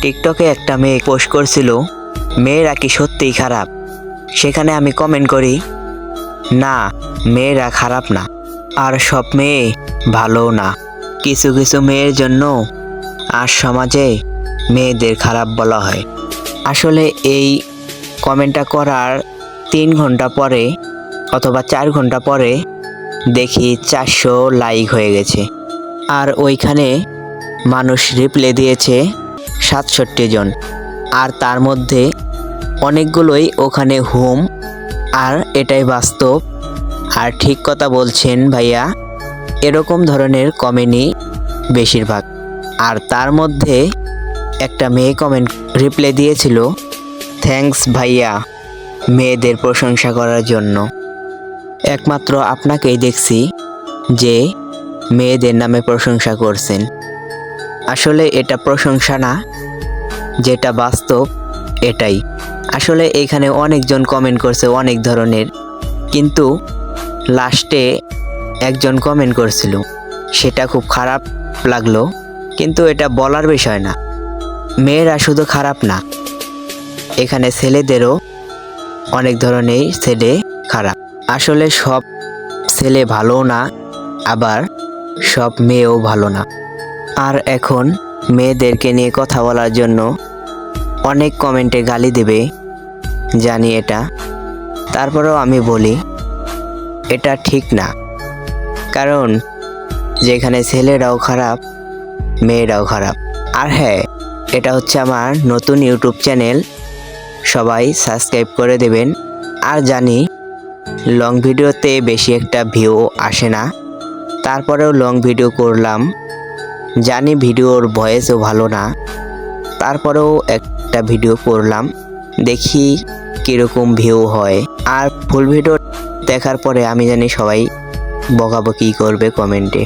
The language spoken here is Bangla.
টিকটকে একটা মেয়ে পোস্ট করছিল, মেয়েরা কি সত্যিই খারাপ? সেখানে আমি কমেন্ট করি, না, মেয়েরা খারাপ না, আর সব মেয়ে ভালো না। কিছু কিছু মেয়ের জন্য আর সমাজে মেয়েদের খারাপ বলা হয়। আসলে এই কমেন্টটা করার তিন ঘণ্টা পরে অথবা চার ঘণ্টা পরে দেখি চারশো লাইক হয়ে গেছে। আর ওইখানে মানুষ রিপ্লে দিয়েছে সাতষট্টি জন। আর তার মধ্যে অনেকগুলোই ওখানে হোম। আর এটাই বাস্তব। আর ঠিক কথা বলছেন ভাইয়া, এরকম ধরনের কমেন্টই বেশিরভাগ। আর তার মধ্যে একটা মেয়ে কমেন্ট রিপ্লে দিয়েছিল থ্যাঙ্কস ভাইয়া, মেয়েদের প্রশংসা করার জন্য। একমাত্র আপনাকেই দেখছি যে মেয়েদের নামে প্রশংসা করছেন। আসলে এটা প্রশংসা না যেটা বাস্তব, এটাই। আসলে এখানে অনেকজন কমেন্ট করছে অনেক ধরনের। কিন্তু লাস্টে একজন কমেন্ট করছিল। সেটা খুব খারাপ লাগল, কিন্তু এটা বলার বিষয় না। মেয়েরা শুধু খারাপ না। এখানে ছেলেদেরও অনেক ধরনের ছেলে খারাপ। আসলে সব ছেলে ভালো না, আবার সব মেয়েও ভালো না। আর এখন মেয়েদেরকে নিয়ে কথা বলার জন্য অনেক কমেন্টে গালি দেবে। জানি এটা। তারপরেও আমি বলি, এটা ঠিক না। কারণ, যেখানে ছেলেরাও খারাপ, মেয়েরাও খারাপ। আর হ্যাঁ এটা হচ্ছে আমার নতুন ইউটিউব চ্যানেল। সবাই সাবস্ক্রাইব করে দেবেন। আর জানি, লং ভিডিওতে বেশি একটা ভিউ আসে না। তারপরেও লং ভিডিও করলাম। জানি ভিডিওর ভয়েসও ভালো না। তারপরেও একটা ভিডিও করলাম, দেখি কীরকম ভিউ হয়। আর ফুল ভিডিও দেখার পরে আমি জানি সবাই বকাবকি করবে কমেন্টে